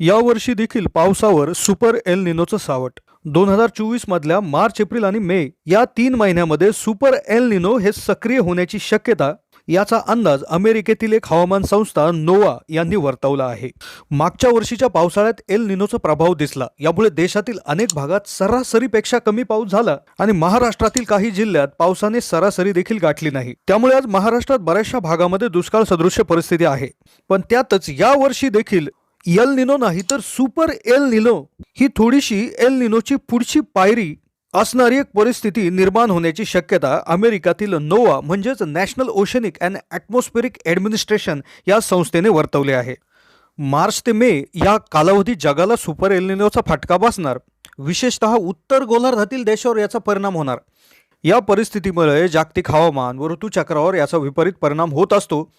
यावर्षी देखील पावसावर सुपर एल निनोचं सावट. दोन हजार चोवीस मधल्या मार्च एप्रिल आणि मे या तीन महिन्यामध्ये सुपर एल निनो हे सक्रिय होण्याची शक्यता याचा अंदाज अमेरिकेतील एक हवामान संस्था नोवा यांनी वर्तवला आहे. मागच्या वर्षीच्या पावसाळ्यात एल निनोचा प्रभाव दिसला. यामुळे देशातील अनेक भागात सरासरीपेक्षा कमी पाऊस झाला आणि महाराष्ट्रातील काही जिल्ह्यात पावसाने सरासरी देखील गाठली नाही. त्यामुळे आज महाराष्ट्रात बऱ्याचशा भागामध्ये दुष्काळ सदृश्य परिस्थिती आहे. पण त्यातच या वर्षी देखील एल निनो नाही तर सुपर एल निनो. ही थोडीशी एल निनोची पुढची पायरी असणारी एक परिस्थिती निर्माण होण्याची शक्यता अमेरिकातील नोवा म्हणजेच national oceanic and atmospheric administration या संस्थेने वर्तवले आहे. मार्च ते मे या कालावधीत जगाला सुपर एलिनोचा फटका बसणार. विशेषतः उत्तर गोलार्धातील देशावर याचा परिणाम होणार. या परिस्थितीमुळे जागतिक हवामान व ऋतुचक्रावर याचा विपरीत परिणाम होत असतो.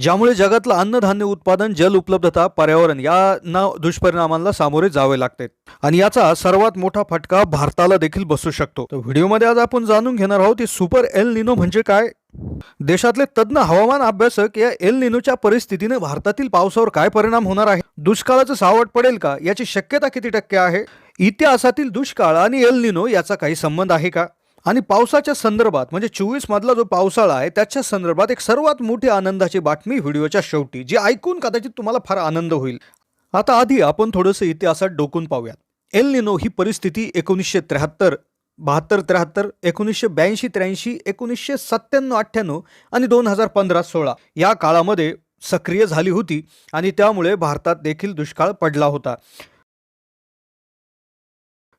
ज्यामुळे जगातलं अन्नधान्य उत्पादन जल उपलब्धता पर्यावरण यांना दुष्परिणामांना सामोरे जावे लागते. आणि याचा सर्वात मोठा फटका भारताला देखील बसू शकतो. तर व्हिडिओमध्ये आज आपण जाणून घेणार आहोत की सुपर एल निनो म्हणजे काय? देशातले तज्ज्ञ हवामान अभ्यासक या एल निनोच्या परिस्थितीने भारतातील पावसावर काय परिणाम होणार आहे? दुष्काळाचं सावट पडेल का? याची शक्यता किती टक्के आहे? इतिहासातील दुष्काळ आणि एल निनो याचा काही संबंध आहे का? आणि पावसाच्या संदर्भात म्हणजे चोवीस मधला जो पावसाळा आहे त्याच्या संदर्भात एक सर्वात मोठी आनंदाची बातमी व्हिडिओच्या शेवटी जी ऐकून कदाचित तुम्हाला फार आनंद होईल. आता आधी आपण थोडंसं इतिहासात डोकून पाहूयात. एल निनो ही परिस्थिती एकोणीसशे त्र्याहत्तर बहात्तर त्र्याहत्तर एकोणीसशे ब्याऐंशी त्र्याऐंशी एकोणीसशे सत्त्याण्णव अठ्ठ्याण्णव आणि दोन हजार पंधरा सोळा या काळामध्ये सक्रिय झाली होती आणि त्यामुळे भारतात देखील दुष्काळ पडला होता.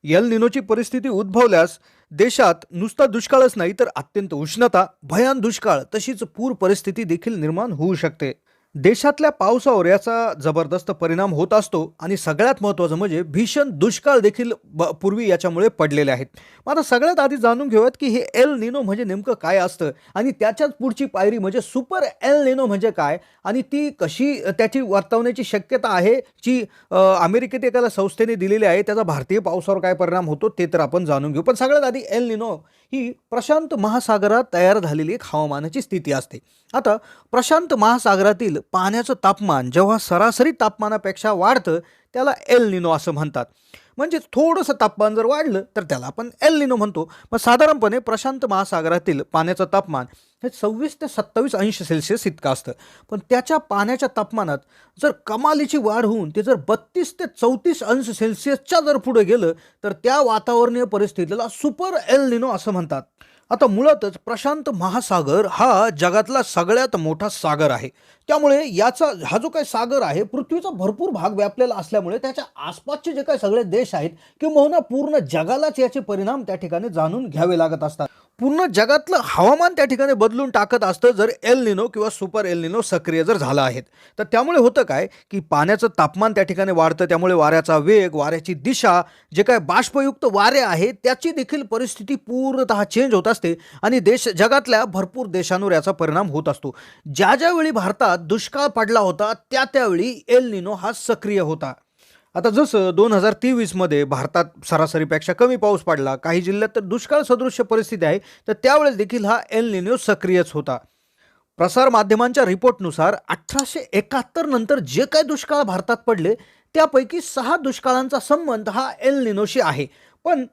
यल निनोची परिस्थिती उद्भवल्यास देशात नुसता दुष्काळच नाही तर अत्यंत उष्णता भयान दुष्काळ तशीच पूर परिस्थिती देखील निर्माण होऊ शकते. देशातल्या पावसावर याचा जबरदस्त परिणाम होत असतो आणि सगळ्यात महत्त्वाचं म्हणजे भीषण दुष्काळ देखील ब पूर्वी याच्यामुळे पडलेले आहेत. मग आता सगळ्यात आधी जाणून घेऊयात की हे एल निनो म्हणजे नेमकं काय असतं आणि त्याच्याच पुढची पायरी म्हणजे सुपर एल निनो म्हणजे काय आणि ती कशी त्याची वर्तवण्याची शक्यता आहे जी अमेरिकेत एखाद्या संस्थेने दिलेली आहे त्याचा भारतीय पावसावर काय परिणाम होतो ते तर आपण जाणून घेऊ. पण सगळ्यात आधी एल निनो ही प्रशांत महासागरात तयार झालेली एक हवामानाची स्थिती असते. आता प्रशांत महासागरातील पाण्याचं तापमान जेव्हा सरासरी तापमानापेक्षा वाढतं त्याला एल निनो असं म्हणतात. म्हणजे थोडंसं तापमान जर वाढलं तर त्याला आपण एल निनो म्हणतो. मग साधारणपणे प्रशांत महासागरातील पाण्याचं तापमान हे सव्वीस ते सत्तावीस अंश सेल्सिअस इतकं असतं. पण त्याच्या पाण्याच्या तापमानात जर कमालीची वाढ होऊन ते जर बत्तीस ते चौतीस अंश सेल्सिअसच्या जर पुढे गेलं तर त्या वातावरणीय परिस्थितीला सुपर एल निनो असं म्हणतात. आता मुळातच प्रशांत महासागर हा जगातला सगळ्यात मोठा सागर आहे. त्यामुळे याचा हा जो काही सागर आहे पृथ्वीचा भरपूर भाग व्यापलेला असल्यामुळे त्याच्या आसपासचे जे काही सगळे देश आहेत किंवा पूर्ण जगालाच याचे परिणाम त्या ठिकाणी जाणून घ्यावे लागत असतात. पूर्ण जगातलं हवामान त्या ठिकाणी बदलून टाकत असतं जर एल निनो किंवा सुपर एल निनो सक्रिय जर झाला आहे तर त्यामुळे होतं काय की पाण्याचं तापमान त्या ठिकाणी वाढतं त्यामुळे वाऱ्याचा वेग वाऱ्याची दिशा जे काय बाष्पयुक्त वारे आहे त्याची देखील परिस्थिती पूर्णतः चेंज होत असते आणि देश जगातल्या भरपूर देशांवर याचा परिणाम होत असतो. ज्या ज्यावेळी भारतात दुष्काळ पडला होता त्या त्यावेळी एल निनो हा सक्रिय होता. आता जसं दोन हजार तेवीसमध्ये भारतात सरासरीपेक्षा कमी पाऊस पडला काही जिल्ह्यात तर दुष्काळ सदृश्य परिस्थिती आहे तर त्यावेळेस देखील हा एल निनो सक्रियच होता. प्रसारमाध्यमांच्या रिपोर्टनुसार अठराशे एकाहत्तर नंतर जे काही दुष्काळ भारतात पडले त्यापैकी सहा दुष्काळांचा संबंध हा एल निनोशी आहे. पण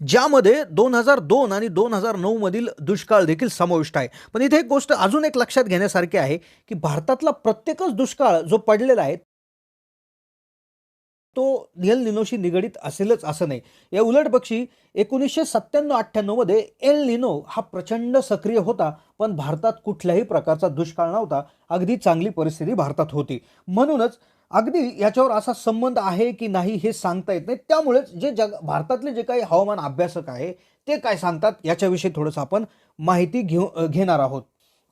ज्यामध्ये दोन हजार दोन आणि दोन हजार नऊमधील दुष्काळ देखील समाविष्ट आहे. पण इथे एक गोष्ट अजून एक लक्षात घेण्यासारखी आहे की भारतातला प्रत्येकच दुष्काळ जो पडलेला आहे तो एल लिनोशी निगडीत असेलच असं नाही. या उलट पक्षी एकोणीसशे सत्त्याण्णव अठ्ठ्याण्णवमध्ये एल लिनो हा प्रचंड सक्रिय होता पण भारतात कुठल्याही प्रकारचा दुष्काळ नव्हता. अगदी चांगली परिस्थिती भारतात होती. म्हणूनच अगदी याच्यावर असा संबंध आहे की नाही हे सांगता येत नाही. त्यामुळेच जे जग भारतातले जे काही हवामान अभ्यासक आहे ते काय सांगतात याच्याविषयी थोडंसं आपण माहिती घेऊ घेणार आहोत.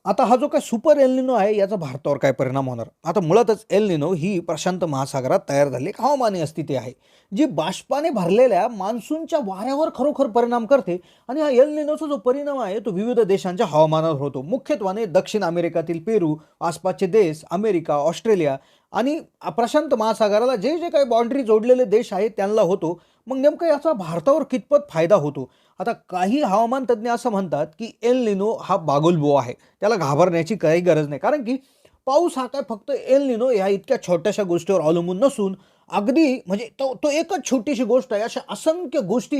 आता हा जो काय सुपर एल निनो आहे याचा भारतावर काय परिणाम होणार? आता मुळातच एल निनो ही प्रशांत महासागरात तयार झालेली एक हवामानीय स्थिती आहे जी बाष्पाने भरलेल्या मान्सूनच्या वाऱ्यावर खरोखर परिणाम करते आणि हा एल निनोचा जो परिणाम आहे तो विविध देशांच्या हवामानावर होतो. मुख्यत्वाने दक्षिण अमेरिकातील पेरू आसपासचे देश अमेरिका ऑस्ट्रेलिया आणि प्रशांत महासागराला जे जे काही बाउंड्री जोडलेले देश आहेत त्यांना होतो. मग नेमकं याचा भारतावर कितपत फायदा होतो? आता काही हवामान तज्ज्ञ असं म्हणतात की एल निनो हा बागुलबो आहे. त्याला घाबरण्याची काही गरज नाही. कारण की पाऊस हा काय फक्त एल निनो ह्या इतक्या छोट्याशा गोष्टीवर अवलंबून नसून अगदी म्हणजे तो तो एकच छोटीशी गोष्ट आहे. अशा असंख्य गोष्टी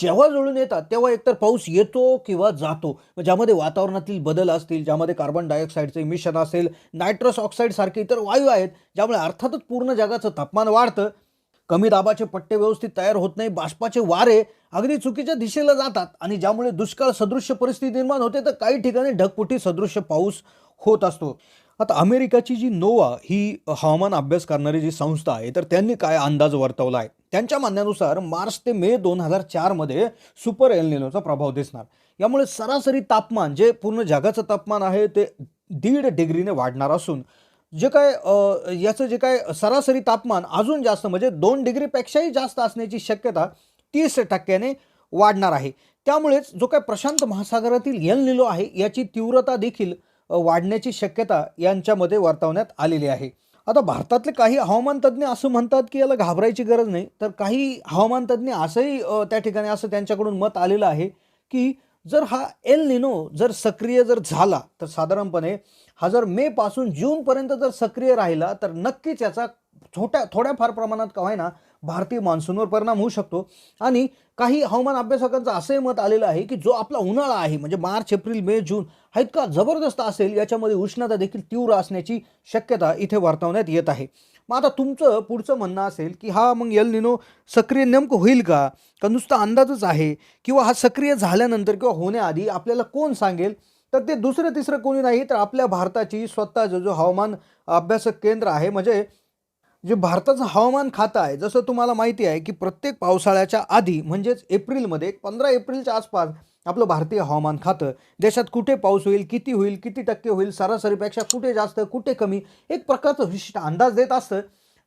जेव्हा जुळून येतात तेव्हा एकतर पाऊस येतो किंवा जातो. ज्यामध्ये वातावरणातील बदल असतील ज्यामध्ये कार्बन डायऑक्साईडचं इमिशन असेल नायट्रस ऑक्साईडसारखे इतर वायू आहेत ज्यामुळे अर्थातच पूर्ण जगाचं तापमान वाढतं. कमी दाबाचे पट्टे व्यवस्थित तयार होत नाही बाष्पाचे वारे अगदी चुकीच्या दिशेला जातात आणि ज्यामुळे दुष्काळ सदृश्य परिस्थिती निर्माण होते तर काही ठिकाणी ढगपुटी सदृश्य पाऊस होत असतो. आता अमेरिकाची जी नोवा ही हवामान अभ्यास करणारी जी संस्था आहे तर त्यांनी काय अंदाज वर्तवला आहे त्यांच्या म्हणण्यानुसार मार्च ते मे दोन हजार चारमध्ये सुपर एलनिनोचा प्रभाव दिसणार. यामुळे सरासरी तापमान जे पूर्ण जगाचं तापमान आहे ते दीड डिग्रीने वाढणार असून जे काय याचं जे काय सरासरी तापमान अजून जास्त म्हणजे दोन डिग्रीपेक्षाही जास्त असण्याची शक्यता तीस टक्क्याने वाढणार आहे. त्यामुळेच जो काय प्रशांत महासागरातील यल निलो आहे याची तीव्रता देखील वाढण्याची शक्यता यांच्यामध्ये वर्तवण्यात आलेली आहे. आता भारतातले काही हवामान तज्ज्ञ असं म्हणतात की याला घाबरायची गरज नाही. तर काही हवामान तज्ज्ञ असंही त्या ठिकाणी असं त्यांच्याकडून मत आलेलं आहे की जर हा एल निनो जर सक्रिय जर झाला तर साधारणपणे हा जर मे पासून जूनपर्यंत जर सक्रिय राहिला तर नक्कीच याचा छोट्या थोड्याफार प्रमाणात का व्हायना भारतीय मान्सूनवर परिणाम होऊ शकतो. आणि काही हवामान अभ्यासकांचं असंही मत आलेलं आहे की जो आपला उन्हाळा आहे म्हणजे मार्च एप्रिल मे जून हा इतका जबरदस्त असेल याच्यामध्ये उष्णता देखील तीव्र असण्याची शक्यता इथे वर्तवण्यात येत आहे. मग आता तुमचं पुढचं म्हणणं असेल की हा मग यल निनो सक्रिय नेमकं होईल का? का नुसता अंदाजच आहे? किंवा हा सक्रिय झाल्यानंतर किंवा होण्याआधी आपल्याला कोण सांगेल? तर ते दुसरं तिसरं कोणी नाही तर आपल्या भारताची स्वतःचं जो हवामान अभ्यासक केंद्र आहे म्हणजे जे भारताचं हवामान खातं आहे जसं तुम्हाला माहिती आहे की प्रत्येक पावसाळ्याच्या आधी म्हणजेच एप्रिलमध्ये पंधरा एप्रिलच्या आसपास आपलं भारतीय हवामान खातं देशात कुठे पाऊस होईल किती होईल किती टक्के होईल सरासरीपेक्षा कुठे जास्त कुठे कमी एक प्रकारचा विशिष्ट अंदाज देत असतं.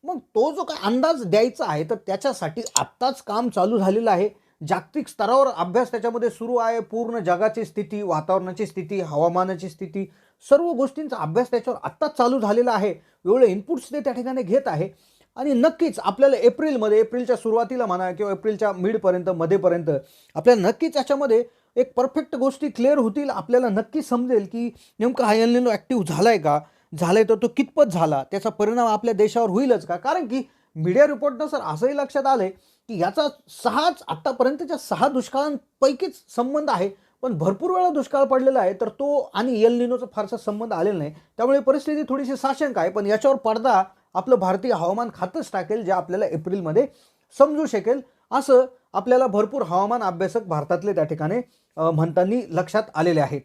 मग तो जो काय अंदाज द्यायचा आहे तर त्याच्यासाठी आत्ताच काम चालू झालेलं आहे. जागतिक स्तरावर अभ्यास त्याच्यामध्ये सुरू आहे. पूर्ण जगाची स्थिती वातावरणाची स्थिती हवामानाची स्थिती सर्व गोष्टींचा अभ्यास त्याच्यावर आत्ताच चालू झालेला आहे. वेगळे इनपुट्स ते त्या ठिकाणी घेत आहे. आणि नक्कीच आपल्याला एप्रिलमध्ये एप्रिलच्या सुरुवातीला म्हणा किंवा एप्रिलच्या मिडपर्यंत मध्येपर्यंत आपल्याला नक्कीच याच्यामध्ये एक परफेक्ट गोष्टी क्लिअर होतील आपल्याला नक्की समजेल की नेमका हा एल ॲक्टिव्ह झाला आहे का? झालाय तर तो कितपत झाला? त्याचा परिणाम आपल्या देशावर होईलच का? कारण की मीडिया रिपोर्टनं सर असंही लक्षात आलंय की याचा सहाच आत्तापर्यंतच्या सहा दुष्काळांपैकीच संबंध आहे. पण भरपूर वेळा दुष्काळ पडलेला आहे तर तो आणि एल निनोचा फारसा संबंध आलेला नाही. त्यामुळे परिस्थिती थोडीशी साशंक आहे पण याच्यावर पडदा आपलं भारतीय हवामान खातंच टाकेल जे आपल्याला एप्रिलमध्ये समजू शकेल. असं आपल्याला भरपूर हवामान अभ्यासक भारतातले त्या ठिकाणी म्हणताना लक्षात आलेले आहेत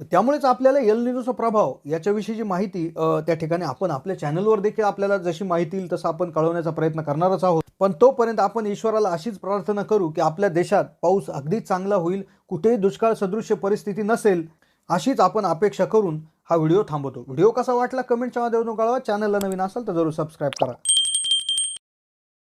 तर त्यामुळेच आपल्याला एल निनोचा प्रभाव याच्याविषयीची माहिती त्या ठिकाणी आपण आपल्या चॅनलवर देखील आपल्याला जशी माहिती येईल तसं आपण कळवण्याचा प्रयत्न करणारच आहोत. पण तोपर्यंत आपण ईश्वराला अशीच प्रार्थना करू की आपल्या देशात पाऊस अगदीच चांगला होईल कुठेही दुष्काळ सदृश्य परिस्थिती नसेल अशीच आपण अपेक्षा करून हा व्हिडिओ थांबवतो. व्हिडिओ कसा वाटला कमेंटच्या माध्यमातून कळवा. चॅनलला नवीन असाल तर जरूर सबस्क्राईब करा.